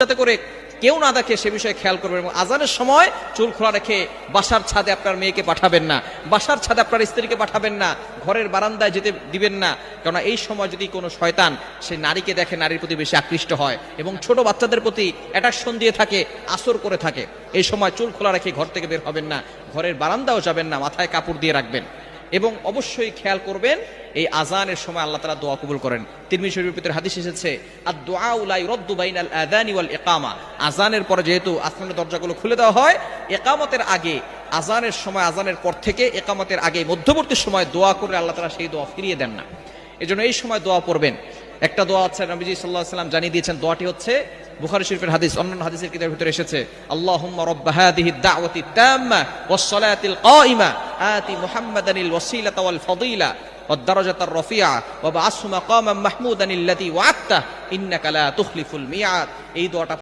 যাতে করে কেউ না দেখে সে বিষয়ে খেয়াল করবেন এবং আজানের সময় চুল খোলা রেখে বাসার ছাদে আপনার মেয়েকে পাঠাবেন না, বাসার ছাদে আপনার স্ত্রীকে পাঠাবেন না, ঘরের বারান্দায় যেতে দিবেন না। কেননা এই সময় যদি কোনো শয়তান সে নারীকে দেখে নারীর প্রতি বেশি আকৃষ্ট হয় এবং ছোট বাচ্চাদের প্রতি অ্যাট্রাকশন দিয়ে থাকে, আসর করে থাকে, এই সময় চুল খোলা রেখে ঘর থেকে বের হবেন না, ঘরের বারান্দাও যাবেন না, মাথায় কাপড় দিয়ে রাখবেন। এবং অবশ্যই খেয়াল করবেন, এই আজানের সময় আল্লাহ তালা দোয়া কবুল করেন। তিরমিজি শরীফের ভিতরে হাদিস এসেছে আর দোয়া উলাই রদ্দু বাইনাল আদানি ওয়াল ইকামা। আজানের পরে যেহেতু আসমানের দরজাগুলো খুলে দেওয়া হয় একামতের আগে আজানের সময় আজানের পর থেকে একামতের আগে, মধ্যবর্তী সময় দোয়া করে আল্লাহ তালা সেই দোয়া ফিরিয়ে দেন না। এজন্য এই সময় দোয়া পড়বেন। একটা দোয়া আছে নবীজি সাল্লাহ সাল্লাম জানিয়ে দিয়েছেন, দোয়াটি হচ্ছে বুখারী শরীফের হাদিস অন্যান্য হাদিসের কিতাবের ভিতরে এসেছে আল্লাহুম্মা রাব্ব হাদিহি দাওয়াতি তাম্মা ওয়াস সালাতিল কাইমা আতি মুহাম্মাদানিল ওয়াসিলাতা ওয়াল ফাদিলা والدرجة الرفيعة وبعثه مقاما محمودا الذي وعدته إنك لا تخلف الميعاد এই দোয়াটা